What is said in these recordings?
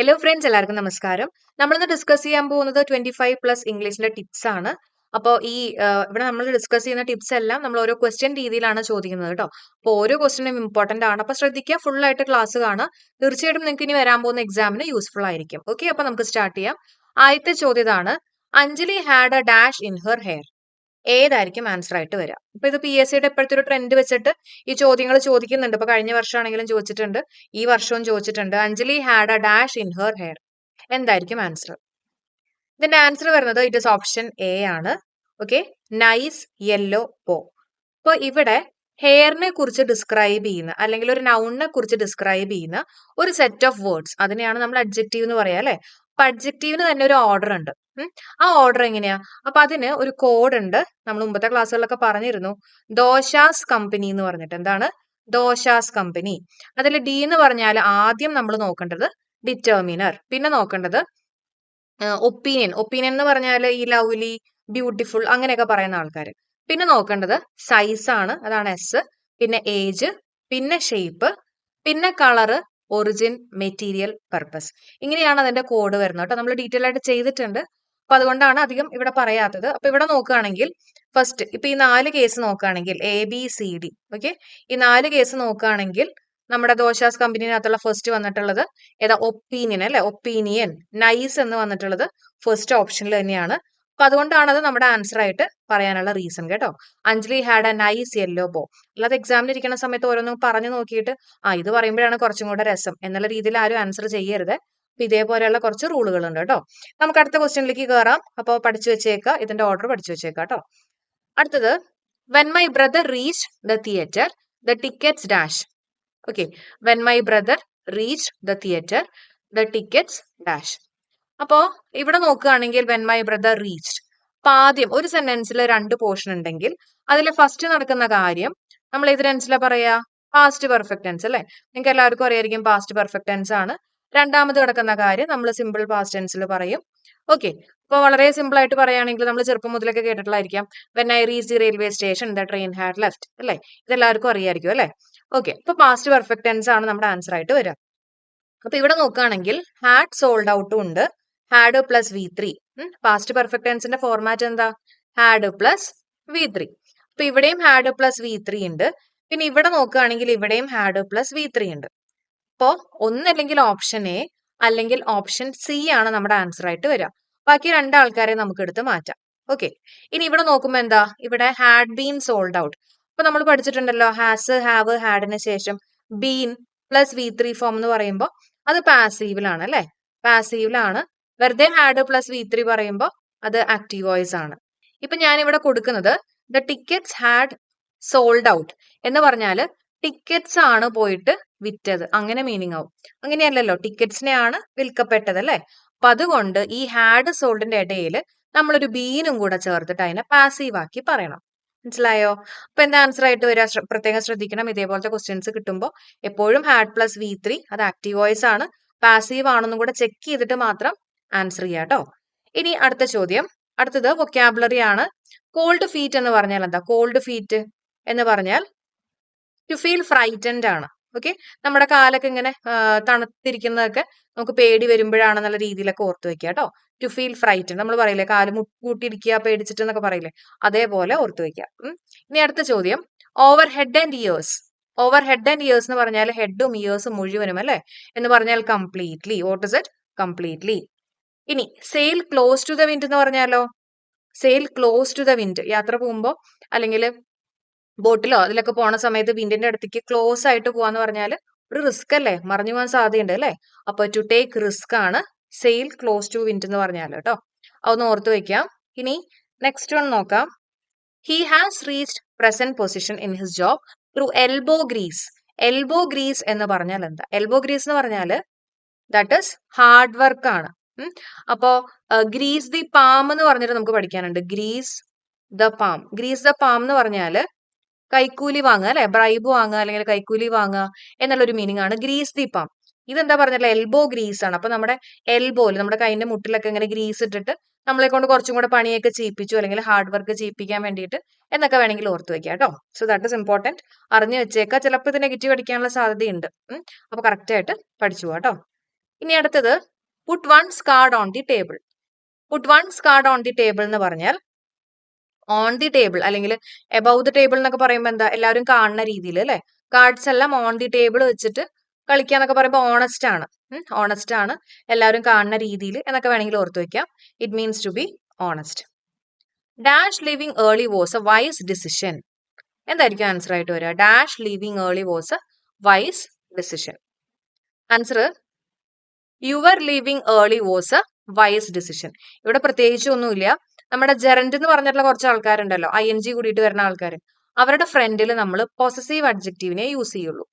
Hello friends എല്ലാവർക്കും നമസ്കാരം. നമ്മളിന്ന് ഡിസ്കസ് ചെയ്യാൻ പോകുന്നത് ട്വന്റി ഫൈവ് പ്ലസ് ഇംഗ്ലീഷിന്റെ ടിപ്സ് ആണ്. അപ്പോൾ ഈ ഇവിടെ നമ്മൾ ഡിസ്കസ് ചെയ്യുന്ന ടിപ്സ് എല്ലാം നമ്മൾ ഓരോ ക്വസ്റ്റ്യൻ രീതിയിലാണ് ചോദിക്കുന്നത് കേട്ടോ അപ്പോൾ ഓരോ ക്വസ്റ്റ്യനും ഇമ്പോർട്ടന്റ് ആണ്. അപ്പോൾ ശ്രദ്ധിക്കുക ഫുൾ ആയിട്ട് ക്ലാസ് കാണുക. തീർച്ചയായിട്ടും നിങ്ങൾക്ക് ഇനി വരാൻ പോകുന്ന എക്സാമിന് യൂസ്ഫുൾ ആയിരിക്കും. ഓക്കെ അപ്പോൾ നമുക്ക് സ്റ്റാർട്ട് ചെയ്യാം. ആദ്യത്തെ ചോദ്യം ഇതാണ്. Anjali had a dash in her hair ഏതായിരിക്കും ആൻസർ ആയിട്ട് വരിക ഇപ്പൊ ഇത് പി എസ് സിയുടെ ഇപ്പോഴത്തെ ഒരു ട്രെൻഡ് വെച്ചിട്ട് ഈ ചോദ്യങ്ങൾ ചോദിക്കുന്നുണ്ട്. ഇപ്പൊ കഴിഞ്ഞ വർഷമാണെങ്കിലും ചോദിച്ചിട്ടുണ്ട്. ഈ വർഷവും ചോദിച്ചിട്ടുണ്ട്. Anjali had a dash in her hair എന്തായിരിക്കും ആൻസർ ഇതിന്റെ ആൻസർ വരുന്നത് ഇറ്റ് ഇസ് ഓപ്ഷൻ എ ആണ്. ഓക്കെ നൈസ് യെല്ലോ പോ അപ്പൊ ഇവിടെ ഹെയറിനെ കുറിച്ച് ഡിസ്ക്രൈബ് ചെയ്യുന്ന അല്ലെങ്കിൽ ഒരു നൗണിനെ കുറിച്ച് ഡിസ്ക്രൈബ് ചെയ്യുന്ന ഒരു സെറ്റ് ഓഫ് വേർഡ്സ് അതിനെയാണ് നമ്മൾ അഡ്ജക്റ്റീവ് എന്ന് പറയാം അല്ലെ? അപ്പൊ അഡ്ജക്റ്റീവിന് തന്നെ ഒരു ഓർഡർ ഉണ്ട്. ആ ഓർഡർ എങ്ങനെയാ? അപ്പൊ അതിന് ഒരു കോഡ് ഉണ്ട്. നമ്മൾ മുമ്പത്തെ ക്ലാസ്സുകളിലൊക്കെ പറഞ്ഞിരുന്നു. ദോശാസ് കമ്പനി എന്ന് പറഞ്ഞിട്ട്. എന്താണ്? ദോശാസ് കമ്പനി. അതിൽ ഡി എന്ന് പറഞ്ഞാൽ ആദ്യം നമ്മൾ നോക്കേണ്ടത് ഡിറ്റർമിനർ പിന്നെ നോക്കേണ്ടത് ഒപ്പീനിയൻ ഒപ്പീനിയൻ എന്ന് പറഞ്ഞാൽ ഈ ലവ്ലി ബ്യൂട്ടിഫുൾ അങ്ങനെയൊക്കെ പറയുന്ന ആൾക്കാർ. പിന്നെ നോക്കേണ്ടത് സൈസ് ആണ്. അതാണ് എസ് പിന്നെ ഏജ് പിന്നെ ഷേപ്പ് പിന്നെ കളറ് ഒറിജിൻ മെറ്റീരിയൽ പർപ്പസ് ഇങ്ങനെയാണ് അതിന്റെ കോഡ് വരുന്നത് കേട്ടോ. നമ്മൾ ഡീറ്റെയിൽ ആയിട്ട് ചെയ്തിട്ടുണ്ട്. അപ്പൊ അതുകൊണ്ടാണ് അധികം ഇവിടെ പറയാത്തത്. അപ്പൊ ഇവിടെ നോക്കുകയാണെങ്കിൽ ഫസ്റ്റ് ഇപ്പൊ ഈ നാല് കേസ് നോക്കുകയാണെങ്കിൽ A B C D okay ഈ നാല് കേസ് നോക്കുകയാണെങ്കിൽ നമ്മുടെ ദോശാസ് കമ്പനിനകത്തുള്ള ഫസ്റ്റ് വന്നിട്ടുള്ളത് ഏതാ? ഒപ്പീനിയൻ അല്ലെ? ഒപ്പീനിയൻ നൈസ് എന്ന് വന്നിട്ടുള്ളത് ഫസ്റ്റ് ഓപ്ഷനിൽ തന്നെയാണ്. അപ്പൊ അതുകൊണ്ടാണ് അത് നമ്മുടെ ആൻസർ ആയിട്ട് പറയാനുള്ള റീസൺ കേട്ടോ. Anjali had a nice yellow bow അല്ലാതെ എക്സാമിന് ഇരിക്കുന്ന സമയത്ത് ഓരോന്നും പറഞ്ഞു നോക്കിയിട്ട് ആ ഇത് പറയുമ്പോഴാണ് കുറച്ചും കൂടെ രസം എന്നുള്ള രീതിയിൽ ആരും ആൻസർ ചെയ്യരുത്. അപ്പൊ ഇതേപോലെയുള്ള കുറച്ച് റൂളുകൾ ഉണ്ട് കേട്ടോ. നമുക്ക് അടുത്ത ക്വസ്റ്റ്യനിലേക്ക് കയറാം അപ്പോൾ പഠിച്ചു വെച്ചേക്കാം ഇതിന്റെ ഓർഡർ പഠിച്ചു വെച്ചേക്കാം കേട്ടോ. അടുത്തത് when my brother reach the theatre the tickets dash okay when my brother reach the theatre the tickets dash അപ്പോ ഇവിടെ നോക്കുകയാണെങ്കിൽ വെൻ മൈ ബ്രദർ റീച്ച് അപ്പൊ ആദ്യം ഒരു സെന്റൻസിൽ രണ്ട് പോർഷൻ ഉണ്ടെങ്കിൽ അതിൽ ഫസ്റ്റ് നടക്കുന്ന കാര്യം നമ്മൾ ഏത് ടെൻസിലാ പറയാ? പാസ്റ്റ് പെർഫെക്റ്റ് ടെൻസ് അല്ലെ? നിങ്ങൾക്ക് എല്ലാവർക്കും അറിയായിരിക്കും പാസ്റ്റ് പെർഫെക്റ്റ് ടെൻസ് ആണ്. രണ്ടാമത് കിടക്കുന്ന കാര്യം നമ്മൾ സിമ്പിൾ പാസ്റ്റ് ടെൻസിൽ പറയും. ഓക്കെ അപ്പൊ വളരെ സിമ്പിൾ ആയിട്ട് പറയുകയാണെങ്കിൽ നമ്മൾ ചെറുപ്പം മുതലൊക്കെ കേട്ടിട്ടുള്ളായിരിക്കാം. When I reach the railway station the train had left അല്ലെ? ഇതെല്ലാവർക്കും അറിയായിരിക്കും അല്ലെ? ഓക്കെ അപ്പൊ പാസ്റ്റ് പെർഫെക്റ്റ് ടെൻസ് ആണ് നമ്മുടെ ആൻസർ ആയിട്ട് വരിക അപ്പൊ ഇവിടെ നോക്കുകയാണെങ്കിൽ ഹാഡ് സോൾഡ് ഔട്ടും ഉണ്ട്. Had plus V three past perfect ടെൻസിന്റെ format എന്താ? ഹാഡ് പ്ലസ് വി ത്രീ അപ്പൊ ഇവിടെയും ഹാഡ് പ്ലസ് വി ത്രീ ഉണ്ട്. പിന്നെ ഇവിടെ നോക്കുകയാണെങ്കിൽ ഇവിടെയും ഹാഡ് പ്ലസ് വി ത്രീ ഉണ്ട്. അപ്പോ ഒന്നല്ലെങ്കിൽ ഓപ്ഷൻ എ അല്ലെങ്കിൽ ഓപ്ഷൻ സി ആണ് നമ്മുടെ ആൻസർ ആയിട്ട് വരിക. ബാക്കി രണ്ട് ആൾക്കാരെ നമുക്ക് എടുത്ത് മാറ്റാം. ഓക്കെ ഇനി ഇവിടെ നോക്കുമ്പോൾ എന്താ? ഇവിടെ ഹാഡ് ബീൻ സോൾഡ് ഔട്ട് അപ്പൊ നമ്മൾ പഠിച്ചിട്ടുണ്ടല്ലോ ഹാസ് ഹാവ് ഹാഡിന് ശേഷം been plus V three form എന്ന് പറയുമ്പോൾ അത് പാസീവിലാണ് അല്ലെ? പാസീവിലാണ് വെറുതെ ഹാഡ് പ്ലസ് വി ത്രീ പറയുമ്പോൾ അത് ആക്റ്റീവ് വോയിസ് ആണ്. ഇപ്പൊ ഞാൻ ഇവിടെ കൊടുക്കുന്നത് the tickets had sold out എന്ന് പറഞ്ഞാൽ ടിക്കറ്റ്സ് ആണ് പോയിട്ട് വിറ്റത്. അങ്ങനെ മീനിങ് ആവും. അങ്ങനെയല്ലല്ലോ ടിക്കറ്റ്സിനെയാണ് വിൽക്കപ്പെട്ടത് അല്ലെ അപ്പൊ അതുകൊണ്ട് ഈ ഹാഡ് സോൾഡിന്റെ ഇടയിൽ നമ്മളൊരു ബീനും കൂടെ ചേർത്തിട്ട് അതിനെ പാസീവ് ആക്കി പറയണം. മനസ്സിലായോ? അപ്പൊ എന്താ ആൻസർ ആയിട്ട് വരിക പ്രത്യേകം ശ്രദ്ധിക്കണം. ഇതേപോലത്തെ ക്വസ്റ്റ്യൻസ് കിട്ടുമ്പോൾ എപ്പോഴും ഹാഡ് പ്ലസ് വി ത്രീ അത് ആക്റ്റീവ് വോയിസ് ആണ്. പാസീവ് ആണെന്നും കൂടെ ചെക്ക് ചെയ്തിട്ട് മാത്രം ആൻസർ ചെയ്യാം കേട്ടോ ഇനി അടുത്ത ചോദ്യം. അടുത്തത് വൊക്കാബുലറി ആണ്. കോൾഡ് ഫീറ്റ് എന്ന് പറഞ്ഞാൽ എന്താ? കോൾഡ് ഫീറ്റ് എന്ന് പറഞ്ഞാൽ ടു ഫീൽ ഫ്രൈറ്റൻഡ് ആണ്. ഓക്കെ നമ്മുടെ കാലൊക്കെ ഇങ്ങനെ തണുത്തിരിക്കുന്നതൊക്കെ നമുക്ക് പേടി വരുമ്പോഴാണെന്നുള്ള രീതിയിലൊക്കെ ഓർത്ത് വെക്കുക കേട്ടോ ടു ഫീൽ ഫ്രൈറ്റൻ നമ്മൾ പറയില്ലേ? കാൽ മുട്ടിയിരിക്കുക പേടിച്ചിട്ട് എന്നൊക്കെ പറയില്ലേ? അതേപോലെ ഓർത്ത് വെക്കുക. ഇനി അടുത്ത ചോദ്യം. Over head and ears over head and ears എന്ന് പറഞ്ഞാൽ ഹെഡും ഇയേഴ്സും മുഴുവനും അല്ലേ? എന്ന് പറഞ്ഞാൽ completely what is it completely ഇനി sail close to the wind എന്ന് പറഞ്ഞാലോ? Sail close to the wind യാത്ര പോകുമ്പോൾ അല്ലെങ്കിൽ ബോട്ടിലോ അതിലൊക്കെ പോണ സമയത്ത് വിൻഡിന്റെ അടുത്തേക്ക് ക്ലോസ് ആയിട്ട് പോവാന്ന് പറഞ്ഞാൽ ഒരു റിസ്ക് അല്ലേ? മറിഞ്ഞു പോകാൻ സാധ്യതയുണ്ട് അല്ലേ? അപ്പൊ ടു ടേക്ക് റിസ്ക് ആണ് സെയിൽ ക്ലോസ് ടു വിൻഡ് എന്ന് പറഞ്ഞാലോ കേട്ടോ അതൊന്ന് ഓർത്ത് വെക്കാം. ഇനി നെക്സ്റ്റ് വൺ നോക്കാം. He has reached present position in his job through elbow grease elbow grease എന്ന് പറഞ്ഞാൽ എന്താ എൽബോ ഗ്രീസ് എന്ന് പറഞ്ഞാൽ ദാറ്റ് ഇസ് ഹാർഡ് വർക്ക് ആണ്. അപ്പോ ഗ്രീസ് ദി പാം എന്ന് പറഞ്ഞിട്ട് നമുക്ക് പഠിക്കാനുണ്ട്. Grease the palm. Grease the palm എന്ന് പറഞ്ഞാൽ കൈക്കൂലി വാങ്ങുക അല്ലെ? ബ്രൈബ് വാങ്ങുക അല്ലെങ്കിൽ കൈക്കൂലി വാങ്ങുക എന്നുള്ള ഒരു മീനിങ് ആണ് ഗ്രീസ് ദി പാം. ഇതെന്താ പറഞ്ഞാൽ എൽബോ ഗ്രീസ് ആണ്. അപ്പൊ നമ്മുടെ എൽബോയിൽ നമ്മുടെ കൈന്റെ മുട്ടിലൊക്കെ ഇങ്ങനെ ഗ്രീസ് ഇട്ടിട്ട് നമ്മളെ കൊണ്ട് കുറച്ചും കൂടെ പണിയൊക്കെ ചെയ്യിപ്പിച്ചു അല്ലെങ്കിൽ ഹാർഡ് വർക്ക് ചെയ്യിപ്പിക്കാൻ വേണ്ടിയിട്ട് എന്നൊക്കെ വേണമെങ്കിൽ ഓർത്ത് വെക്കാം കേട്ടോ. സോ ദാറ്റ് ഇസ് ഇമ്പോർട്ടന്റ് അറിഞ്ഞു വെച്ചേക്കാം ചിലപ്പോൾ ഇത് നെഗറ്റീവ് അടിക്കാനുള്ള സാധ്യതയുണ്ട്. അപ്പൊ കറക്റ്റ് ആയിട്ട് പഠിച്ചു പോകാം കേട്ടോ. ഇനി അടുത്തത് put one's card on the table put one's card on the table എന്ന് പറഞ്ഞാൽ ഓൺ ദി ടേബിൾ അല്ലെങ്കിൽ എബവ് ദി ടേബിൾ എന്നൊക്കെ പറയുമ്പോൾ എന്താ? എല്ലാവരും കാണുന്ന രീതിയിൽ അല്ലെ? കാർഡ്സ് എല്ലാം ഓൺ ദി ടേബിൾ വെച്ചിട്ട് കളിക്കുക എന്നൊക്കെ പറയുമ്പോൾ ഓണസ്റ്റ് ആണ്. ഓണസ്റ്റ് ആണ്. എല്ലാവരും കാണുന്ന രീതിയിൽ എന്നൊക്കെ വേണമെങ്കിൽ ഓർത്ത് വെക്കാം. It means to be honest dash living early was a wise decision എന്തായിരിക്കും ആൻസർ ആയിട്ട് വരിക? Dash living early was a wise decision answer your living early was a wise decision ഇവിടെ പ്രത്യേകിച്ച് ഒന്നുമില്ല. നമ്മുടെ ജെറന്റ് എന്ന് പറഞ്ഞിട്ടുള്ള കുറച്ച് ആൾക്കാരുണ്ടല്ലോ. ഐ എൻ ജി കൂടിയിട്ട് വരുന്ന ആൾക്കാർ അവരുടെ ഫ്രണ്ടിൽ നമ്മൾ പൊസസീവ് അഡ്ജക്റ്റീവിനെ യൂസ് ചെയ്യുള്ളൂ.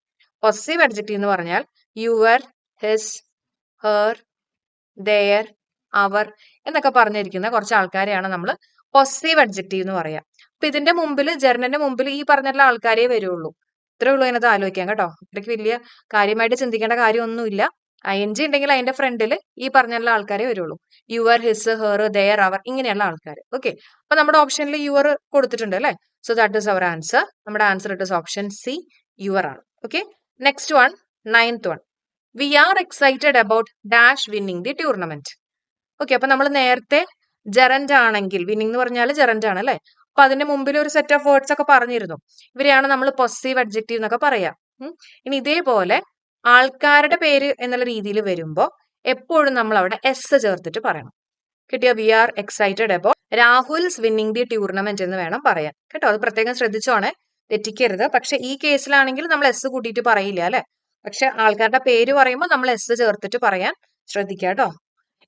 പൊസസീവ് അഡ്ജക്റ്റീവ് എന്ന് പറഞ്ഞാൽ your his her their our എന്നൊക്കെ പറഞ്ഞിരിക്കുന്ന കുറച്ച് ആൾക്കാരെയാണ് നമ്മൾ പൊസസീവ് അഡ്ജക്റ്റീവ് എന്ന് പറയാം. അപ്പൊ ഇതിന്റെ മുമ്പിൽ ജെറണ്ടിന്റെ മുമ്പിൽ ഈ പറഞ്ഞിട്ടുള്ള ആൾക്കാരേ വരുള്ളൂ. ഇത്രേ ഉള്ളൂ അതിനകത്ത് ആലോചിക്കാം കേട്ടോ. ഇത്രയ്ക്ക് വലിയ കാര്യമായിട്ട് ചിന്തിക്കേണ്ട കാര്യമൊന്നുമില്ല. ഐ എൻ ജി ഉണ്ടെങ്കിൽ അതിന്റെ ഫ്രണ്ടിൽ ഈ പറഞ്ഞുള്ള ആൾക്കാരെ വരുള്ളൂ. Your his her their our ഇങ്ങനെയുള്ള ആൾക്കാർ ഓക്കെ അപ്പൊ നമ്മുടെ ഓപ്ഷനിൽ യുവർ കൊടുത്തിട്ടുണ്ട് അല്ലെ? So that is our answer നമ്മുടെ answer it option C your ആണ്. Okay next one ninth one we are excited about dash winning the tournament okay അപ്പൊ നമ്മൾ നേരത്തെ ജെറന്റ് ആണെങ്കിൽ വിന്നിംഗ് എന്ന് പറഞ്ഞാൽ ജെറന്റ് ആണ് അല്ലെ? അപ്പൊ അതിന്റെ മുമ്പിൽ ഒരു സെറ്റ് ഓഫ് വേർഡ്സ് ഒക്കെ പറഞ്ഞിരുന്നു. ഇവരെയാണ് നമ്മൾ പൊസീവ് അഡ്ജക്റ്റീവ് എന്നൊക്കെ പറയാം. ഇനി ഇതേപോലെ ആൾക്കാരുടെ പേര് എന്നുള്ള രീതിയിൽ വരുമ്പോൾ എപ്പോഴും നമ്മൾ അവിടെ എസ് ചേർത്തിട്ട് പറയണം. കിട്ടിയ? We are excited about Rahul winning the tournament എന്ന് വേണം പറയാൻ. കേട്ടോ? അത് പ്രത്യേകം ശ്രദ്ധിച്ചോണേ. തെറ്റിക്കരുത്. പക്ഷെ ഈ കേസിലാണെങ്കിൽ നമ്മൾ എസ് കൂട്ടിയിട്ട് പറയില്ല അല്ലെ? പക്ഷെ ആൾക്കാരുടെ പേര് പറയുമ്പോൾ നമ്മൾ എസ് ചേർത്തിട്ട് പറയാൻ ശ്രദ്ധിക്കുക കേട്ടോ.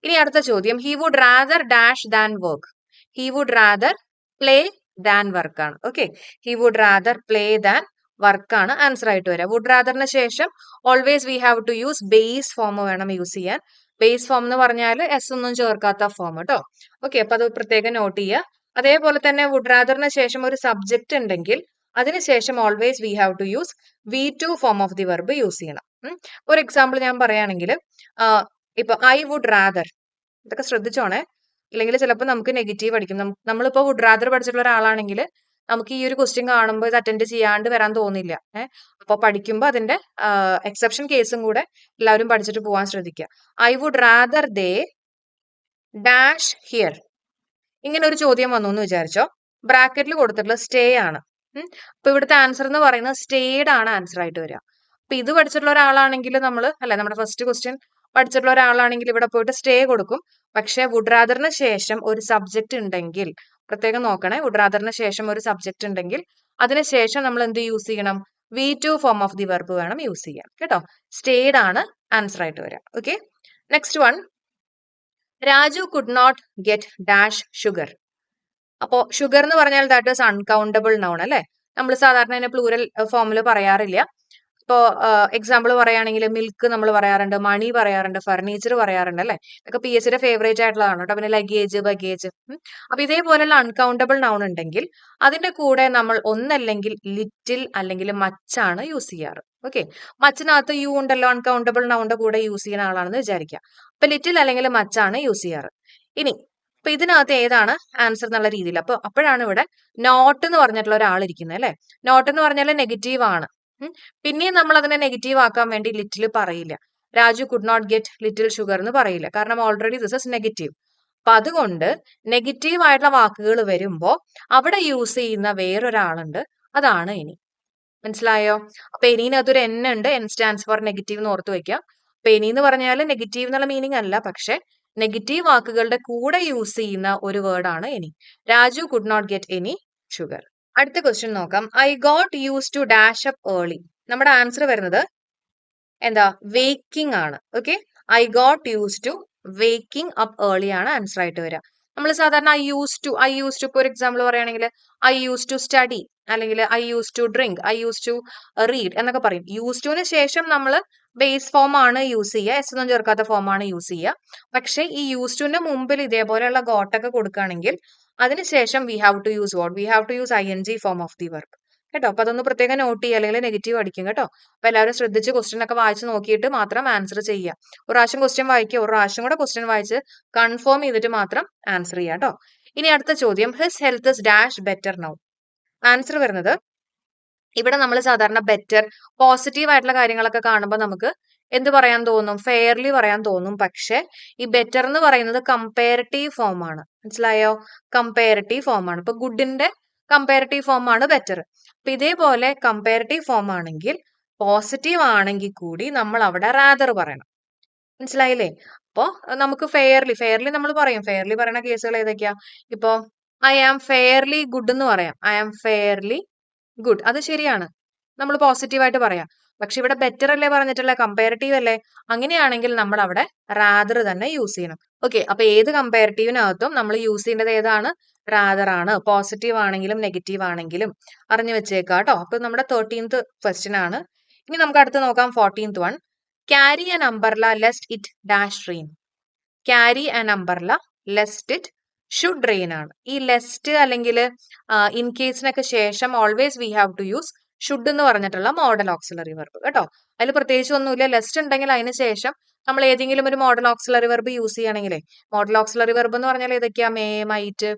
ഇനി അടുത്ത ചോദ്യം. He would rather dash than work he would rather play than work ആണ്. Okay he would rather play than work ആണ് ആൻസർ ആയിട്ട് വരിക വുഡ് റാദറിന് ശേഷം always we have to use base form വേണം യൂസ് ചെയ്യാൻ. ബേസ് ഫോം എന്ന് പറഞ്ഞാൽ എസ് ഒന്നും ചേർക്കാത്ത ഫോം കേട്ടോ ഓക്കെ അപ്പൊ അത് പ്രത്യേകം നോട്ട് ചെയ്യുക. അതേപോലെ തന്നെ വുഡ് റാദറിന് ശേഷം ഒരു സബ്ജക്റ്റ് ഉണ്ടെങ്കിൽ അതിനുശേഷം always we have to use V two form of the verb use ചെയ്യണം. ഒരു എക്സാമ്പിൾ ഞാൻ പറയുകയാണെങ്കിൽ ഇപ്പൊ ഐ വുഡ് റാദർ ഇതൊക്കെ ശ്രദ്ധിച്ചോണേ. ഇല്ലെങ്കിൽ ചിലപ്പോൾ നമുക്ക് നെഗറ്റീവ് അടിക്കും. നമ്മളിപ്പോ വുഡ് റാദർ പഠിച്ചിട്ടുള്ള ഒരാളാണെങ്കിൽ നമുക്ക് ഈ ഒരു ക്വസ്റ്റ്യൻ കാണുമ്പോൾ ഇത് അറ്റൻഡ് ചെയ്യാണ്ട് വരാൻ തോന്നില്ല. ഏഹ് അപ്പൊ പഠിക്കുമ്പോൾ അതിന്റെ എക്സെപ്ഷൻ കേസും കൂടെ എല്ലാവരും പഠിച്ചിട്ട് പോകാൻ ശ്രദ്ധിക്കുക I would rather they dash here ഇങ്ങനെ ഒരു ചോദ്യം വന്നു എന്ന് വിചാരിച്ചോ? ബ്രാക്കറ്റിൽ കൊടുത്തിട്ടുള്ള സ്റ്റേ ആണ്. അപ്പൊ ഇവിടുത്തെ ആൻസർ എന്ന് പറയുന്നത് സ്റ്റേഡ് ആണ് ആൻസർ ആയിട്ട് വരിക. അപ്പൊ ഇത് പഠിച്ചിട്ടുള്ള ഒരാളാണെങ്കിൽ നമ്മൾ അല്ലെ നമ്മുടെ ഫസ്റ്റ് ക്വസ്റ്റ്യൻ പഠിച്ചിട്ടുള്ള ഒരാളാണെങ്കിൽ ഇവിടെ പോയിട്ട് സ്റ്റേ കൊടുക്കും. പക്ഷെ വുഡ്രാദറിന് ശേഷം ഒരു സബ്ജക്റ്റ് ഉണ്ടെങ്കിൽ പ്രത്യേകം നോക്കണേ. വുഡ് ശേഷം ഒരു സബ്ജക്റ്റ് ഉണ്ടെങ്കിൽ അതിനുശേഷം നമ്മൾ എന്ത് യൂസ് ചെയ്യണം? V two form of the verb വേണം യൂസ് ചെയ്യാൻ. കേട്ടോ? സ്റ്റേഡ് ആണ് ആൻസർ ആയിട്ട് വരാം. Okay next one Raju could not get dash sugar അപ്പോ ഷുഗർ എന്ന് പറഞ്ഞാൽ ദാറ്റ് ഇസ് അൺകൗണ്ടബിൾ നൗൺ അല്ലെ? നമ്മൾ സാധാരണ അതിനെ പ്ലൂരൽ ഫോമിൽ പറയാറില്ല. ഇപ്പോ എക്സാമ്പിൾ പറയുകയാണെങ്കിൽ മിൽക്ക് നമ്മൾ പറയാറുണ്ട് മണി പറയാറുണ്ട് ഫർണിച്ചർ പറയാറുണ്ട് അല്ലേ? ഇതൊക്കെ പി എസ് സിയുടെ ഫേവറേറ്റ് ആയിട്ടുള്ളതാണ് കേട്ടോ പിന്നെ ലഗേജ് ബഗേജ് അപ്പൊ ഇതേപോലെയുള്ള അൺകൗണ്ടബിൾ നൗൺ ഉണ്ടെങ്കിൽ അതിന്റെ കൂടെ നമ്മൾ ഒന്നല്ലെങ്കിൽ ലിറ്റിൽ അല്ലെങ്കിൽ മച്ചാണ് യൂസ് ചെയ്യാറ്. ഓക്കെ മച്ചിനകത്ത് യു ഉണ്ടല്ലോ അൺകൗണ്ടബിൾ നൗണിന്റെ കൂടെ യൂസ് ചെയ്യുന്ന ആളാണെന്ന് വിചാരിക്കുക അപ്പൊ ലിറ്റിൽ അല്ലെങ്കിൽ മച്ചാണ് യൂസ് ചെയ്യാറ്. ഇനി അപ്പൊ ഇതിനകത്ത് ഏതാണ് ആൻസർ എന്നുള്ള രീതിയിൽ അപ്പൊ അപ്പോഴാണ് ഇവിടെ നോട്ട് എന്ന് പറഞ്ഞിട്ടുള്ള ഒരാൾ ഇരിക്കുന്നത് അല്ലെ? നോട്ട് എന്ന് പറഞ്ഞാൽ നെഗറ്റീവ് ആണ്. പിന്നെയും നമ്മൾ അതിനെ നെഗറ്റീവ് ആക്കാൻ വേണ്ടി ലിറ്റിൽ പറയില്ല. Raju could not get little sugar എന്ന് പറയില്ല. കാരണം ഓൾറെഡി ദിസ് ഇസ് നെഗറ്റീവ് അപ്പൊ അതുകൊണ്ട് നെഗറ്റീവ് ആയിട്ടുള്ള വാക്കുകൾ വരുമ്പോൾ അവിടെ യൂസ് ചെയ്യുന്ന വേറൊരാളുണ്ട്. അതാണ് ഇനി. മനസ്സിലായോ? അപ്പൊ എനിനകത്ത് ഒരു എൻ ഉണ്ട്. എൻ സ്റ്റാൻഡ്സ് ഫോർ നെഗറ്റീവ് എന്ന് ഓർത്ത് വെക്കാം. അപ്പൊ എനി എന്ന് പറഞ്ഞാൽ നെഗറ്റീവ് എന്നുള്ള മീനിങ് അല്ല. പക്ഷെ നെഗറ്റീവ് വാക്കുകളുടെ കൂടെ യൂസ് ചെയ്യുന്ന ഒരു വേർഡാണ് any Raju could not get any sugar അടുത്ത ക്വസ്റ്റ്യൻ നോക്കാം. I got used to dash up early നമ്മുടെ ആൻസർ വരുന്നത് എന്താ? വേക്കിംഗ് ആണ്. Okay I got used to waking up early ആണ് ആൻസർ ആയിട്ട് വരിക. നമ്മൾ സാധാരണ I used to I used to ഇപ്പോൾ ഒരു എക്സാമ്പിൾ പറയുകയാണെങ്കിൽ ഐ യൂസ് ടു സ്റ്റഡി അല്ലെങ്കിൽ I used to drink I used to read എന്നൊക്കെ പറയും. യൂസ് ടുവിന് ശേഷം നമ്മൾ ബേസ് ഫോം ആണ് യൂസ് ചെയ്യുക. എസ് ഒന്നും ചേർക്കാത്ത ഫോം ആണ് യൂസ് ചെയ്യുക. പക്ഷേ ഈ യൂസ് ടുവിന്റെ മുമ്പിൽ ഇതേപോലെയുള്ള ഗോട്ടൊക്കെ കൊടുക്കുകയാണെങ്കിൽ അതിനുശേഷം we have to use what we have to use I N G form of the work കേട്ടോ? അപ്പൊ അതൊന്ന് പ്രത്യേകം നോട്ട് ചെയ്യുക അല്ലെങ്കിൽ നെഗറ്റീവ് അടിക്കും കേട്ടോ? അപ്പൊ എല്ലാവരും ശ്രദ്ധിച്ച് ക്വസ്റ്റ്യൻ ഒക്കെ വായിച്ച് നോക്കിയിട്ട് മാത്രം ആൻസർ ചെയ്യുക. ഒരു പ്രാവശ്യം ക്വസ്റ്റ്യൻ വായിക്കുക ഒരു പ്രാവശ്യം കൂടെ ക്വസ്റ്റ്യൻ വായിച്ച് കൺഫേം ചെയ്തിട്ട് മാത്രം ആൻസർ ചെയ്യുക കേട്ടോ? ഇനി അടുത്ത ചോദ്യം his health is dash better now answer വരുന്നത് ഇവിടെ നമ്മൾ സാധാരണ ബെറ്റർ പോസിറ്റീവ് ആയിട്ടുള്ള കാര്യങ്ങളൊക്കെ കാണുമ്പോൾ നമുക്ക് എന്ത് പറയാൻ തോന്നും? ഫെയർലി പറയാൻ തോന്നും. പക്ഷെ ഈ ബെറ്റർ എന്ന് പറയുന്നത് കമ്പാരിറ്റീവ് ഫോം ആണ്. മനസ്സിലായോ? കമ്പാരിറ്റീവ് ഫോം ആണ്. ഇപ്പൊ ഗുഡിന്റെ കമ്പാരിറ്റീവ് ഫോം ആണ് ബെറ്റർ അപ്പൊ ഇതേപോലെ കമ്പാരിറ്റീവ് ഫോം ആണെങ്കിൽ പോസിറ്റീവ് ആണെങ്കിൽ കൂടി നമ്മൾ അവിടെ റാദർ പറയണം. മനസ്സിലായില്ലേ? അപ്പോ നമുക്ക് ഫെയർലി ഫെയർലി നമ്മൾ പറയും. ഫെയർലി പറയുന്ന കേസുകൾ ഏതൊക്കെയാ? ഇപ്പോ ഐ ആം ഫെയർലി ഗുഡ് എന്ന് പറയാം. ഐ ആം ഫെയർലി ഗുഡ് അത് ശരിയാണ്. നമ്മൾ പോസിറ്റീവായിട്ട് പറയാം. പക്ഷെ ഇവിടെ ബെറ്റർ അല്ലേ പറഞ്ഞിട്ടുള്ള? കമ്പയറേറ്റീവ് അല്ലേ? അങ്ങനെയാണെങ്കിൽ നമ്മൾ അവിടെ റാദർ തന്നെ യൂസ് ചെയ്യണം. ഓക്കെ അപ്പൊ ഏത് കമ്പയറേറ്റീവിനകത്തും നമ്മൾ യൂസ് ചെയ്യേണ്ടത് ഏതാണ്? റാദർ ആണ്. പോസിറ്റീവ് ആണെങ്കിലും നെഗറ്റീവ് ആണെങ്കിലും അറിഞ്ഞു വെച്ചേക്കാട്ടോ അപ്പൊ നമ്മുടെ തേർട്ടീൻത്ത് ക്വസ്റ്റ്യൻ ആണ്. ഇനി നമുക്ക് അടുത്ത് നോക്കാം fourteenth one carry an umbrella lest it dash rain carry an umbrella lest it should rain ആണ്. ഈ ലെസ്റ്റ് അല്ലെങ്കിൽ ഇൻ കേസിനൊക്കെ ശേഷം always we have to use should എന്ന് പറഞ്ഞിട്ടുള്ള മോഡൽ ഓക്സിലറി വെർബ് കേട്ടോ. അതിൽ പ്രത്യേകിച്ച് ഒന്നുമില്ല. ലെസ്റ്റ് ഉണ്ടെങ്കിൽ അതിന് ശേഷം നമ്മൾ ഏതെങ്കിലും ഒരു മോഡൽ ഓക്സിലറി വെർബ് യൂസ് ചെയ്യണമെങ്കിലേ മോഡൽ ഓക്സിലറി വെർബ് എന്ന് പറഞ്ഞാൽ ഏതൊക്കെയാ? May might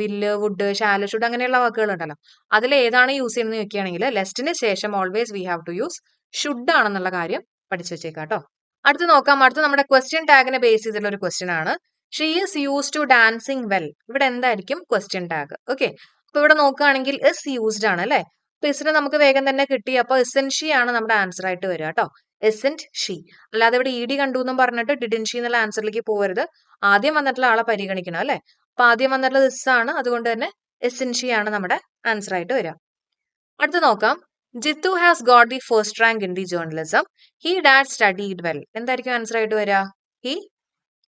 will would shall should അങ്ങനെയുള്ള വാക്കുകൾ ഉണ്ടല്ലോ അതിൽ ഏതാണ് യൂസ് ചെയ്യുന്നത് നോക്കുകയാണെങ്കിൽ ലെസ്റ്റിന് ശേഷം always we have to use should ആണെന്നുള്ള കാര്യം പഠിച്ചു വെച്ചേക്കാം കേട്ടോ. അടുത്ത് നോക്കാം. അടുത്ത് നമ്മുടെ ക്വസ്റ്റ്യൻ ടാഗിനെ ബേസ് ചെയ്തിട്ടുള്ള ഒരു ക്വസ്റ്റ്യൻ ആണ്. She is use to dancing well ഇവിടെ എന്തായിരിക്കും? ക്വസ്റ്റ്യൻ ടാഗ് ഓക്കെ അപ്പൊ ഇവിടെ നോക്കുകയാണെങ്കിൽ ഇസ് യൂസ്ഡ് ആണ് അല്ലെ? അപ്പൊ ഇസിനെ നമുക്ക് വേഗം തന്നെ കിട്ടി. അപ്പൊ എസെൻഷി ആണ് നമ്മുടെ ആൻസർ ആയിട്ട് വരിക കേട്ടോ എസെന്റ് ഷീ അല്ലാതെ ഇവിടെ ഇ ഡി കണ്ടു എന്നും പറഞ്ഞിട്ട് ഡിഡിൻ ഷീ എന്നുള്ള ആൻസറിലേക്ക് പോകരുത് ആദ്യം വന്നിട്ടുള്ള ആളെ പരിഗണിക്കണം അല്ലെ? അപ്പൊ ആദ്യം വന്നിട്ടുള്ളത് ഇസ് ആണ്. അതുകൊണ്ട് തന്നെ എസെൻഷി ആണ് നമ്മുടെ ആൻസർ ആയിട്ട് വരിക. അടുത്ത് നോക്കാം. Jithu has got the first rank in the journalism he had studied well എന്തായിരിക്കും ആൻസർ ആയിട്ട് വരിക? He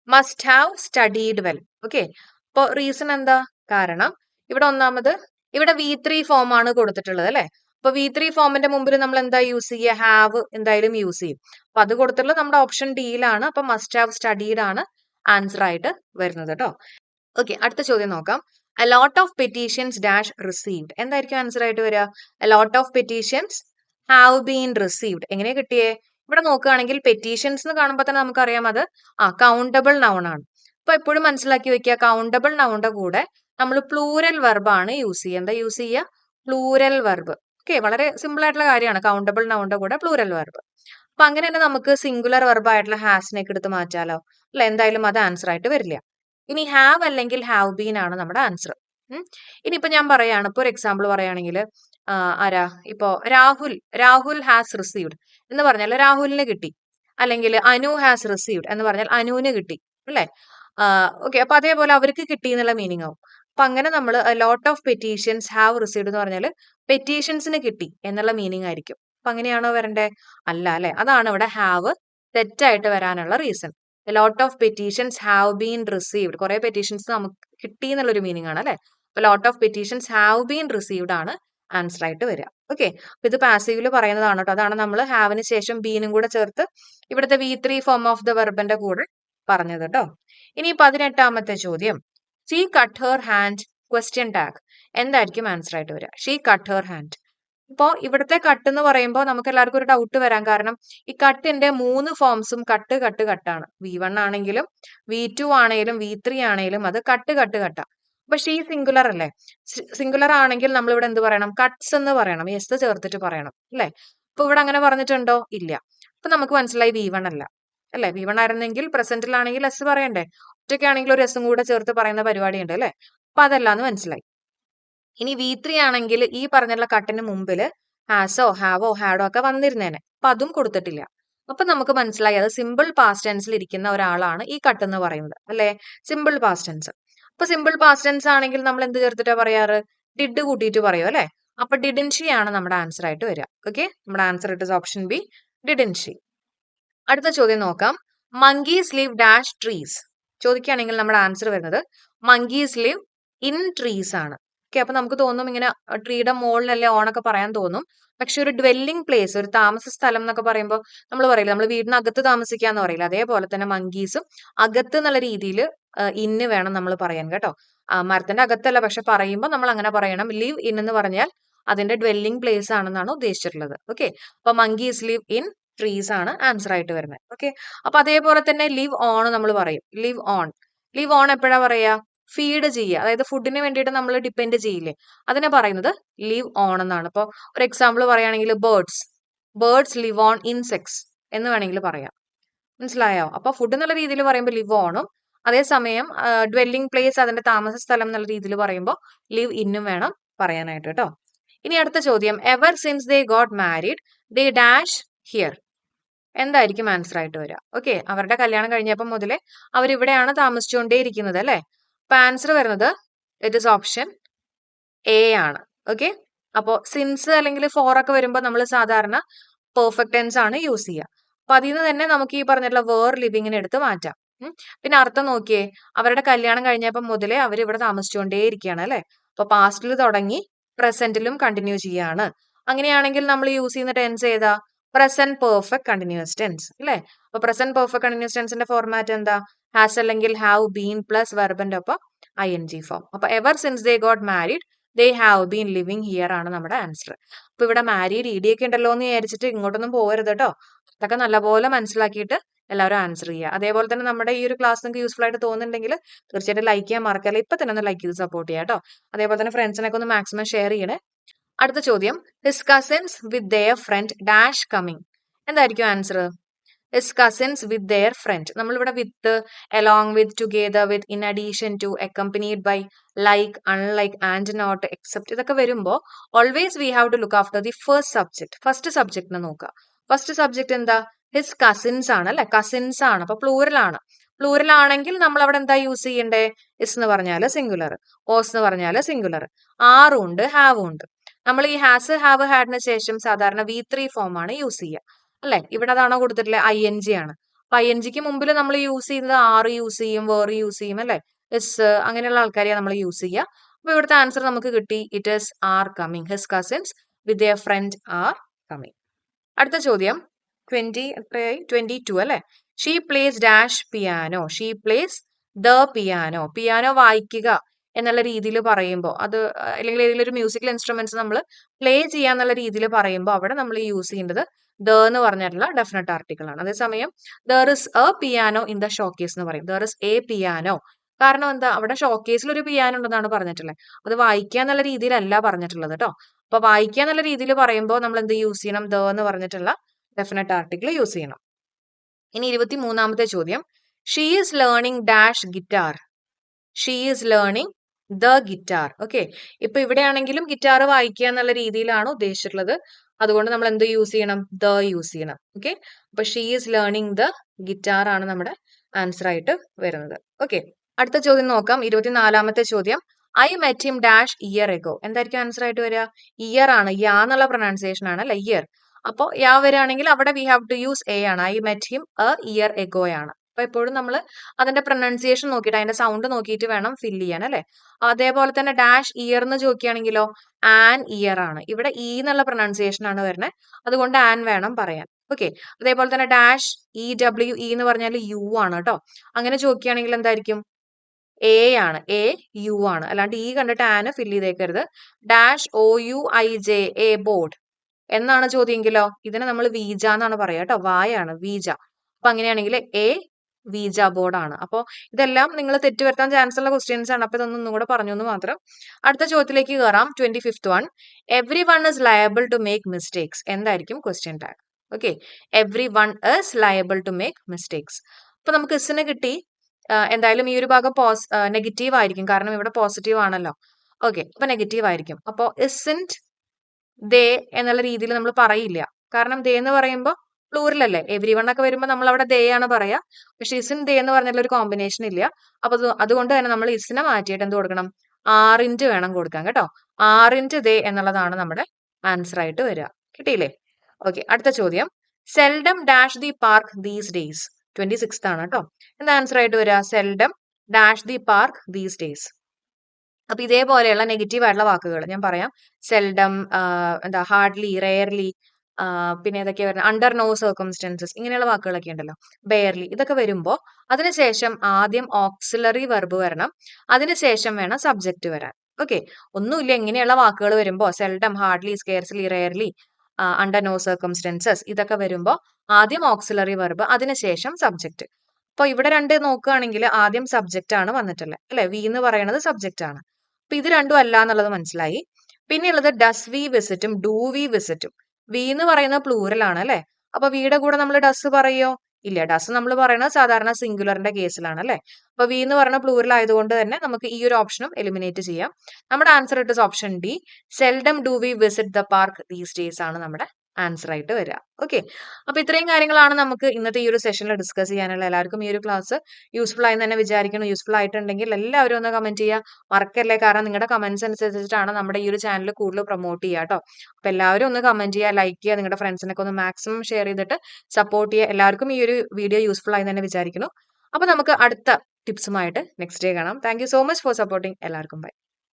must have studied well okay അപ്പോൾ റീസൺ എന്താ? കാരണം ഇവിടെ ഒന്നാമത് ഇവിടെ വി ത്രീ ഫോം ആണ് കൊടുത്തിട്ടുള്ളത് അല്ലെ? അപ്പൊ വി ത്രീ ഫോമിന്റെ മുമ്പിൽ നമ്മൾ എന്താ യൂസ് ചെയ്യുക? ഹാവ് എന്തായാലും യൂസ് ചെയ്യും. അപ്പൊ അത് കൊടുത്തിട്ടുള്ളത് നമ്മുടെ ഓപ്ഷൻ ഡിയിലാണ് അപ്പൊ മസ്റ്റ് ഹാവ് സ്റ്റഡീഡ് ആണ് ആൻസർ ആയിട്ട് വരുന്നത് കേട്ടോ. ഓക്കെ അടുത്ത ചോദ്യം നോക്കാം. A lot of petitions dash received എന്തായിരിക്കും ആൻസർ ആയിട്ട് വരിക? A lot of petitions have been received എങ്ങനെ കിട്ടിയേ? ഇവിടെ നോക്കുകയാണെങ്കിൽ പെറ്റീഷൻസ് എന്ന് കാണുമ്പോൾ തന്നെ നമുക്കറിയാം അത് ആ കൗണ്ടബിൾ നൗൺ ആണ്. അപ്പൊ എപ്പോഴും മനസ്സിലാക്കി വെക്കുക കൗണ്ടബിൾ നൗണിന്റെ കൂടെ നമ്മൾ പ്ലൂരൽ വെർബാണ് യൂസ് ചെയ്യുക. എന്താ യൂസ് ചെയ്യുക? പ്ലൂരൽ വെർബ് ഓക്കെ വളരെ സിമ്പിൾ ആയിട്ടുള്ള കാര്യമാണ്. കൗണ്ടബിൾ നൗണിന്റെ കൂടെ പ്ലൂരൽ വെർബ് അപ്പൊ അങ്ങനെ തന്നെ നമുക്ക് സിംഗുലർ വെർബായിട്ടുള്ള ഹാസിനേക്ക് എടുത്ത് മാറ്റാലോ? അല്ല? എന്തായാലും അത് ആൻസർ ആയിട്ട് വരില്ല. ഇനി ഹാവ് അല്ലെങ്കിൽ ഹാവ് ബീൻ ആണ് നമ്മുടെ ആൻസർ ഇനിയിപ്പോ ഞാൻ പറയാണ് ഇപ്പൊ ഒരു എക്സാമ്പിൾ പറയുകയാണെങ്കിൽ ആരാ? ഇപ്പോ രാഹുൽ. രാഹുൽ ഹാസ് റിസീവ്ഡ് എന്ന് പറഞ്ഞാൽ രാഹുലിന് കിട്ടി. അല്ലെങ്കിൽ അനു ഹാസ് റിസീവ്ഡ് എന്ന് പറഞ്ഞാൽ അനുവിന് കിട്ടി. അല്ലേ? ഓക്കെ അപ്പൊ അതേപോലെ അവർക്ക് കിട്ടി എന്നുള്ള മീനിങ് ആവും. അപ്പൊ അങ്ങനെ നമ്മൾ lot of petitions have received എന്ന് പറഞ്ഞാൽ പെറ്റീഷൻസിന് കിട്ടി എന്നുള്ള മീനിങ് ആയിരിക്കും. അപ്പൊ അങ്ങനെയാണോ വരണ്ടേ? അല്ല അല്ലെ? അതാണ് ഇവിടെ ഹാവ് തെറ്റായിട്ട് വരാനുള്ള reason lot of petitions have been received കുറെ പെറ്റീഷൻസ് നമുക്ക് കിട്ടി എന്നുള്ള ഒരു മീനിങ് ആണ് അല്ലെ? അപ്പൊ lot of petitions have been received ആണ് ആൻസർ ആയിട്ട് വരിക. ഓക്കെ അപ്പൊ ഇത് പാസീവിൽ പറയുന്നതാണ് കേട്ടോ. അതാണ് നമ്മൾ ഹാവിന് ശേഷം ബീനും കൂടെ ചേർത്ത് ഇവിടുത്തെ V three form of the വെർബിന്റെ കൂടെ പറഞ്ഞത് കേട്ടോ. ഇനി പതിനെട്ടാമത്തെ ചോദ്യം. She cut her hand question tag എന്തായിരിക്കും ആൻസർ ആയിട്ട് വരിക? ഷീ കട്ട് ഹെർ ഹാൻഡ് ഇപ്പോൾ ഇവിടുത്തെ കട്ട് എന്ന് പറയുമ്പോൾ നമുക്ക് എല്ലാവർക്കും ഒരു ഡൗട്ട് വരാൻ കാരണം ഈ കട്ടിന്റെ മൂന്ന് ഫോംസും കട്ട് കട്ട് കട്ടാണ് വി വൺ ആണെങ്കിലും വി ടു ആണെങ്കിലും വി ത്രീ ആണെങ്കിലും അത് കട്ട് കട്ട് കട്ടാണ് അപ്പൊ ഷീ സിംഗുലർ അല്ലേ? സിംഗുലർ ആണെങ്കിൽ നമ്മൾ ഇവിടെ എന്ത് പറയണം? കട്ട്സ് എന്ന് പറയണം. എസ് ചേർത്തിട്ട് പറയണം. അല്ലെ? അപ്പൊ ഇവിടെ അങ്ങനെ പറഞ്ഞിട്ടുണ്ടോ? ഇല്ല. അപ്പൊ നമുക്ക് മനസ്സിലായി വി വൺ അല്ല. അല്ലെ? വി വൺ ആയിരുന്നെങ്കിൽ പ്രസന്റിലാണെങ്കിൽ എസ് പറയണ്ടേ? ഒറ്റയ്ക്കാണെങ്കിൽ ഒരു എസും കൂടെ ചേർത്ത് പറയുന്ന പരിപാടി ഉണ്ട് അല്ലെ? അപ്പൊ അതല്ലാന്ന് മനസ്സിലായി. ഇനി വി ത്രീ ആണെങ്കിൽ ഈ പറഞ്ഞുള്ള കട്ടിന് മുമ്പിൽ ഹാസോ ഹാവോ ഹാഡോ ഒക്കെ വന്നിരുന്നേനെ. അപ്പൊ അതും കൊടുത്തിട്ടില്ല. അപ്പൊ നമുക്ക് മനസ്സിലായി അത് സിമ്പിൾ പാസ്റ്റ് ടെൻസിൽ ഇരിക്കുന്ന ഒരാളാണ് ഈ കട്ട് എന്ന് പറയുന്നത് അല്ലെ? സിമ്പിൾ പാസ്റ്റ് ടെൻസ് അപ്പൊ സിമ്പിൾ പാസ്റ്റ് ടെൻസ് ആണെങ്കിൽ നമ്മൾ എന്ത് ചേർത്തിട്ടാ പറയാറ്? ഡിഡ് കൂട്ടിയിട്ട് പറയോ അല്ലെ? അപ്പൊ ഡിഡൻഷി ആണ് നമ്മുടെ ആൻസർ ആയിട്ട് വരിക. ഓക്കെ നമ്മുടെ ആൻസർ ഇട്ട് ഓപ്ഷൻ ബി ഡിഡിൻഷി അടുത്ത ചോദ്യം നോക്കാം. മങ്കീസ് ലിവ് ഡാഷ് ട്രീസ് ചോദിക്കുകയാണെങ്കിൽ നമ്മുടെ ആൻസർ വരുന്നത് മങ്കീസ് ലിവ് ഇൻ ട്രീസ് ആണ്. ഓക്കെ അപ്പൊ നമുക്ക് തോന്നും ഇങ്ങനെ ട്രീയുടെ മുകളിലല്ലേ ഓണൊക്കെ പറയാൻ തോന്നും. പക്ഷെ ഒരു ഡ്വെല്ലിംഗ് പ്ലേസ് ഒരു താമസ സ്ഥലം എന്നൊക്കെ പറയുമ്പോൾ നമ്മൾ പറയില്ല നമ്മൾ വീടിനകത്ത് താമസിക്കാന്ന് പറയില്ല. അതേപോലെ തന്നെ മങ്കീസും അകത്ത് എന്നുള്ള രീതിയിൽ ഇന്ന് വേണം നമ്മൾ പറയാൻ കേട്ടോ. മരത്തിന്റെ അകത്തല്ല പക്ഷെ പറയുമ്പോൾ നമ്മൾ അങ്ങനെ പറയണം. ലിവ് ഇൻ എന്ന് പറഞ്ഞാൽ അതിന്റെ ഡ്വെല്ലിംഗ് പ്ലേസ് ആണെന്നാണ് ഉദ്ദേശിച്ചിട്ടുള്ളത്. ഓക്കെ അപ്പൊ മങ്കീസ് ലിവ് ഇൻ ട്രീസ് ആണ് ആൻസർ ആയിട്ട് വരുന്നത് ഓക്കെ അപ്പൊ അതേപോലെ തന്നെ ലിവ് ഓൺ നമ്മൾ പറയും. ലിവ് ഓൺ ലിവ് ഓൺ എപ്പോഴാ പറയാ? ഫീഡ് ചെയ്യുക. അതായത് ഫുഡിന് വേണ്ടിയിട്ട് നമ്മൾ ഡിപ്പെൻഡ് ചെയ്യില്ലേ? അതിനെ പറയുന്നത് ലിവ് ഓൺ എന്നാണ്. ഇപ്പൊ ഒരു എക്സാമ്പിൾ പറയുകയാണെങ്കിൽ birds birds live on insects എന്ന് വേണമെങ്കിൽ പറയാം. മനസ്സിലായോ? അപ്പൊ ഫുഡ് എന്നുള്ള രീതിയിൽ പറയുമ്പോൾ ലിവ് ഓണും അതേസമയം ഡ്വെല്ലിംഗ് പ്ലേസ് അതിന്റെ താമസ സ്ഥലം എന്നുള്ള രീതിയിൽ പറയുമ്പോൾ ലിവ് ഇന്നും വേണം പറയാനായിട്ട് കേട്ടോ. ഇനി അടുത്ത ചോദ്യം. Ever since they got married they dash here എന്തായിരിക്കും ആൻസർ ആയിട്ട് വരിക ഓക്കെ അവരുടെ കല്യാണം കഴിഞ്ഞപ്പോൾ മുതലേ അവരിവിടെയാണ് താമസിച്ചുകൊണ്ടേയിരിക്കുന്നത് അല്ലെ? അപ്പൊ ആൻസർ വരുന്നത് ഇറ്റ് ഇസ് ഓപ്ഷൻ എ ആണ്. ഓക്കെ അപ്പോൾ സിൻസ് അല്ലെങ്കിൽ ഫോർ ഒക്കെ വരുമ്പോൾ നമ്മൾ സാധാരണ പെർഫെക്റ്റ് ടെൻസ് ആണ് യൂസ് ചെയ്യുക. അപ്പൊ അതിൽ നിന്ന് തന്നെ നമുക്ക് ഈ പറഞ്ഞിട്ടുള്ള വേർ ലിവിങ്ങിനെ എടുത്ത് മാറ്റാം. പിന്നെ അർത്ഥം നോക്കിയേ അവരുടെ കല്യാണം കഴിഞ്ഞപ്പോൾ മുതലേ അവർ ഇവിടെ താമസിച്ചുകൊണ്ടേയിരിക്കുകയാണ് അല്ലെ? അപ്പൊ പാസ്റ്റിൽ തുടങ്ങി പ്രസന്റിലും കണ്ടിന്യൂ ചെയ്യാണ് അങ്ങനെയാണെങ്കിൽ നമ്മൾ യൂസ് ചെയ്യുന്ന ടെൻസ് ഏതാ? പ്രസന്റ് പെർഫെക്റ്റ് കണ്ടിന്യൂസ് ടെൻസ് അല്ലേ? അപ്പൊ പ്രസന്റ് പെർഫെക്റ്റ് കണ്ടിന്യൂസ് ടെൻസിന്റെ ഫോർമാറ്റ് എന്താ? ഹാസ് അല്ലെങ്കിൽ ഹാവ് ബീൻ പ്ലസ് വെർബന്റെ ഒപ്പം ഐ എൻ ജി ഫോം അപ്പൊ ever since they got married they have been living here ആണ് നമ്മുടെ ആൻസർ അപ്പൊ ഇവിടെ മാരീഡ് ഡി ഒക്കെ ഉണ്ടല്ലോ എന്ന് വിചാരിച്ചിട്ട് ഇങ്ങോട്ടൊന്നും പോകരുത് കേട്ടോ. അതൊക്കെ നല്ലപോലെ മനസ്സിലാക്കിയിട്ട് എല്ലാവരും ആൻസർ ചെയ്യുക. അതേപോലെ തന്നെ നമ്മുടെ ഈ ഒരു ക്ലാസ് നിങ്ങൾക്ക് യൂസ്ഫുൾ ആയിട്ട് തോന്നുന്നുണ്ടെങ്കിൽ തീർച്ചയായിട്ടും ലൈക്ക് ചെയ്യാൻ മറക്കല്ല. ഇപ്പൊ തന്നെ ഒന്ന് ലൈക്ക് ചെയ്ത് സപ്പോർട്ട് ചെയ്യാം കേട്ടോ. അതേപോലെ തന്നെ ഫ്രണ്ട്സിനൊക്കെ ഒന്ന് മാക്സിമം ഷെയർ ചെയ്യണേ. അടുത്ത ചോദ്യം. His cousins with their friend dash coming എന്തായിരിക്കും answer his cousins with their friend നമ്മളിവിടെ with along with together with in addition to accompanied by like unlike and not except ഇതൊക്കെ വരുമ്പോൾ always we have to look after the first subject first സബ്ജക്റ്റിനെ നോക്കുക. First subject എന്താ? His cousins ആണ് അല്ലെ? Cousins ആണ്. അപ്പൊ plural ആണ്. Plural ആണെങ്കിൽ നമ്മൾ അവിടെ എന്താ യൂസ് ചെയ്യണ്ടേ? ഇസ് എന്ന് പറഞ്ഞാൽ സിംഗുലർ ഓസ് എന്ന് പറഞ്ഞാൽ സിംഗുലർ ആറും ഉണ്ട് ഹാവും ഉണ്ട്. നമ്മൾ ഈ ഹാസ് ഹാവ് ഹാഡിന് ശേഷം സാധാരണ വി ത്രീ ഫോം ആണ് യൂസ് ചെയ്യുക. അല്ലെ? ഇവിടെ അതാണോ കൊടുത്തിട്ടുള്ളത് ഐ എൻ ജി ആണ്. അപ്പൊ ഐ എൻ ജിക്ക് മുമ്പിൽ നമ്മൾ യൂസ് ചെയ്യുന്നത് ആർ യൂസ് ചെയ്യും വേറെ യൂസ് ചെയ്യും അല്ലെ? എസ് അങ്ങനെയുള്ള ആൾക്കാരെയാണ് നമ്മൾ യൂസ് ചെയ്യുക. അപ്പൊ ഇവിടുത്തെ ആൻസർ നമുക്ക് കിട്ടി. It is are coming his cousins with a friend are coming അടുത്ത ചോദ്യം. ട്വന്റി എത്രയായി? ട്വന്റി ടു അല്ലെ? She plays dash piano she plays the piano piano വായിക്കുക. എന്നുള്ള രീതിയിൽ പറയുമ്പോൾ അത് അല്ലെങ്കിൽ ഏതെങ്കിലും ഒരു മ്യൂസിക്കൽ ഇൻസ്ട്രുമെന്റ്സ് നമ്മൾ പ്ലേ ചെയ്യാന്നുള്ള രീതിയിൽ പറയുമ്പോൾ അവിടെ നമ്മൾ യൂസ് ചെയ്യേണ്ടത് ദ എന്ന് പറഞ്ഞിട്ടുള്ള ഡെഫിനറ്റ് ആർട്ടിക്കിൾ ആണ്. അതേസമയം there is a piano in the showcase എന്ന് പറയും. ദർ ഇസ് എ പിയാനോ കാരണം എന്താ? അവിടെ ഷോക്കേസിൽ ഒരു പിയാനോ ഉണ്ടെന്നാണ് പറഞ്ഞിട്ടുള്ളത് അത് വായിക്കുക എന്നുള്ള രീതിയിലല്ല പറഞ്ഞിട്ടുള്ളത് കേട്ടോ അപ്പൊ വായിക്കുക എന്നുള്ള രീതിയിൽ പറയുമ്പോൾ നമ്മൾ എന്ത് യൂസ് ചെയ്യണം? ദ എന്ന് പറഞ്ഞിട്ടുള്ള ഡെഫിനറ്റ് ആർട്ടിക്കിൾ യൂസ് ചെയ്യണം. ഇനി ഇരുപത്തി മൂന്നാമത്തെ ചോദ്യം. She is learning dash guitar she is learning the guitar. Okay. ഇപ്പൊ ഇവിടെയാണെങ്കിലും ഗിറ്റാർ വായിക്കുക എന്നുള്ള രീതിയിലാണ് ഉദ്ദേശിച്ചിട്ടുള്ളത്. അതുകൊണ്ട് നമ്മൾ എന്ത് യൂസ് ചെയ്യണം? ദ യൂസ് ചെയ്യണം. ഓക്കെ. അപ്പൊ she is learning the guitar ആണ് നമ്മുടെ ആൻസർ ആയിട്ട് വരുന്നത്. ഓക്കെ. അടുത്ത ചോദ്യം നോക്കാം. ഇരുപത്തിനാലാമത്തെ ചോദ്യം. I met him dash year ago എന്തായിരിക്കും ആൻസർ ആയിട്ട് വരിക? ഇയർ ആണ്. യാ എന്നുള്ള പ്രൊനൗൺസിയേഷൻ ആണ് അല്ലെ? ഇയർ അപ്പോൾ യാ വരികയാണെങ്കിൽ അവിടെ we have to use a ആണ്. I met him a year ago ആണ്. അപ്പൊ എപ്പോഴും നമ്മൾ അതിന്റെ പ്രൊനൗൺസിയേഷൻ നോക്കിയിട്ട് അതിന്റെ സൗണ്ട് നോക്കിയിട്ട് വേണം ഫില്ല് ചെയ്യാൻ അല്ലെ? അതേപോലെ തന്നെ ഡാഷ് ഇയർ എന്ന് ചോദിക്കുകയാണെങ്കിലോ ആൻ ഇയർ ആണ്. ഇവിടെ ഇ എന്നുള്ള പ്രൊനൗൺസിയേഷൻ ആണ് വരുന്നത് അതുകൊണ്ട് ആൻ വേണം പറയാൻ. ഓക്കെ അതേപോലെ തന്നെ ഡാഷ് ഇ ഡബ്ല്യു ഇ എന്ന് പറഞ്ഞാൽ യു ആണ് കേട്ടോ. അങ്ങനെ ചോദിക്കുകയാണെങ്കിൽ എന്തായിരിക്കും? എ ആണ്. എ യു ആണ്. അല്ലാണ്ട് ഇ കണ്ടിട്ട് an fill ചെയ്തേക്കരുത്. Dash O U I J a board എന്നാണ് ചോദ്യമെങ്കിലോ ഇതിനെ നമ്മൾ വീജ എന്നാണ് പറയാം കേട്ടോ. വായാണ് വീജ. അപ്പൊ അങ്ങനെയാണെങ്കിൽ എ വീജ ബോർഡാണ്. അപ്പോൾ ഇതെല്ലാം നിങ്ങൾ തെറ്റുവരുത്താൻ ചാൻസ് ഉള്ള ക്വസ്റ്റ്യൻസ് ആണ്. അപ്പൊ ഇതൊന്നും കൂടെ പറഞ്ഞു എന്ന് മാത്രം. അടുത്ത ചോദ്യത്തിലേക്ക് കയറാം twenty fifth one every one is liable to make mistakes എന്തായിരിക്കും question tag okay every one is liable to make mistakes അപ്പോൾ നമുക്ക് ഇസിന് കിട്ടി. എന്തായാലും ഈ ഒരു ഭാഗം പോസ് നെഗറ്റീവ് ആയിരിക്കും. കാരണം ഇവിടെ പോസിറ്റീവ് ആണല്ലോ. ഓക്കെ അപ്പൊ നെഗറ്റീവ് ആയിരിക്കും. അപ്പോൾ ഇസിന്റ് ദേ എന്നുള്ള രീതിയിൽ നമ്മൾ പറയില്ല. കാരണം ദേ എന്ന് പറയുമ്പോൾ പ്ലൂറൽ അല്ലേ എവരി വൺ ഒക്കെ വരുമ്പോൾ നമ്മൾ അവിടെ ദേ ആണ് പറയാ. പക്ഷെ ഇസിൻ ദേ എന്ന് പറഞ്ഞിട്ടുള്ള ഒരു കോമ്പിനേഷൻ ഇല്ല. അപ്പൊ അതുകൊണ്ട് തന്നെ നമ്മൾ ഇസിനെ മാറ്റിയിട്ട് എന്ത് കൊടുക്കണം? ആറിന്റ് വേണം കൊടുക്കാൻ കേട്ടോ. ആറിന്റ് ദേ എന്നുള്ളതാണ് നമ്മുടെ ആൻസർ ആയിട്ട് വരിക. കിട്ടിയില്ലേ? ഓക്കെ അടുത്ത ചോദ്യം. Seldom dash the park these days twenty six ആണ് കേട്ടോ. എന്താ ആൻസർ ആയിട്ട് വരിക? Seldom dash the park these days അപ്പൊ ഇതേപോലെയുള്ള നെഗറ്റീവ് ആയിട്ടുള്ള വാക്കുകൾ ഞാൻ പറയാം. സെൽഡം എന്താ ഹാർഡ്ലി റെയർലി പിന്നെ ഏതൊക്കെയാ വരുന്നത്? അണ്ടർ നോ സർക്കംസ്റ്റൻസസ് ഇങ്ങനെയുള്ള വാക്കുകളൊക്കെ ഉണ്ടല്ലോ. ബെയർലി ഇതൊക്കെ വരുമ്പോൾ അതിനുശേഷം ആദ്യം ഓക്സിലറി വെർബ് വരണം. അതിനുശേഷം വേണം സബ്ജക്റ്റ് വരാൻ. ഓക്കെ ഒന്നുമില്ല ഇങ്ങനെയുള്ള വാക്കുകൾ വരുമ്പോൾ seldom hardly scarcely rarely under no circumstances ഇതൊക്കെ വരുമ്പോൾ ആദ്യം ഓക്സിലറി വെർബ് അതിനുശേഷം സബ്ജക്റ്റ് അപ്പൊ ഇവിടെ രണ്ട് നോക്കുകയാണെങ്കിൽ ആദ്യം സബ്ജക്റ്റ് ആണ് വന്നിട്ടുള്ളത്. അല്ലെ? വി എന്ന് പറയുന്നത് സബ്ജക്റ്റ് ആണ്. അപ്പൊ ഇത് രണ്ടും അല്ല എന്നുള്ളത് മനസ്സിലായി. പിന്നെയുള്ളത് ഡസ് വി വിസിറ്റും ഡു വി വിസിറ്റും വി എന്ന് പറയുന്ന പ്ലൂറൽ ആണ് അല്ലെ? അപ്പൊ വിയുടെ കൂടെ നമ്മൾ ഡസ് പറയോ? ഇല്ല ഡസ് നമ്മൾ പറയുന്നത് സാധാരണ സിംഗുലറിന്റെ കേസിലാണ് അല്ലെ? അപ്പൊ വി എന്ന് പറയുന്ന പ്ലൂറൽ ആയതുകൊണ്ട് തന്നെ നമുക്ക് ഈ ഒരു ഓപ്ഷനും എലിമിനേറ്റ് ചെയ്യാം. നമ്മുടെ answer it option D seldom do we visit the park these days ആണ് നമ്മുടെ ആൻസർ ആയിട്ട് വരിക ഓക്കെ അപ്പൊ ഇത്രയും കാര്യങ്ങളാണ് നമുക്ക് ഇന്നത്തെ ഈ ഒരു സെഷനിൽ ഡിസ്കസ് ചെയ്യാനുള്ള. എല്ലാവർക്കും ഈ ഒരു ക്ലാസ് യൂസ്ഫുൾ ആയി തന്നെ വിചാരിക്കണം യൂസ്ഫുൾ ആയിട്ടുണ്ടെങ്കിൽ എല്ലാവരും ഒന്ന് കമന്റ് ചെയ്യുക മറക്കല്ലേ? കാരണം നിങ്ങളുടെ കമന്റ്സ് അനുസരിച്ചിട്ടാണ് നമ്മുടെ ഈ ഒരു ചാനൽ കൂടുതൽ പ്രൊമോട്ട് ചെയ്യുക കേട്ടോ അപ്പൊ എല്ലാവരും ഒന്ന് കമന്റ് ചെയ്യുക ലൈക്ക് ചെയ്യുക നിങ്ങളുടെ ഫ്രണ്ട്സിനൊക്കെ ഒന്ന് മാക്സിമം ഷെയർ ചെയ്തിട്ട് സപ്പോർട്ട് ചെയ്യുക എല്ലാവർക്കും ഈ ഒരു വീഡിയോ യൂസ്ഫുൾ ആയി തന്നെ വിചാരിക്കുന്നു. അപ്പൊ നമുക്ക് അടുത്ത ടിപ്സുമായിട്ട് നെക്സ്റ്റ് ഡേ കാണാം. Thank so much for supporting എല്ലാവർക്കും ബൈ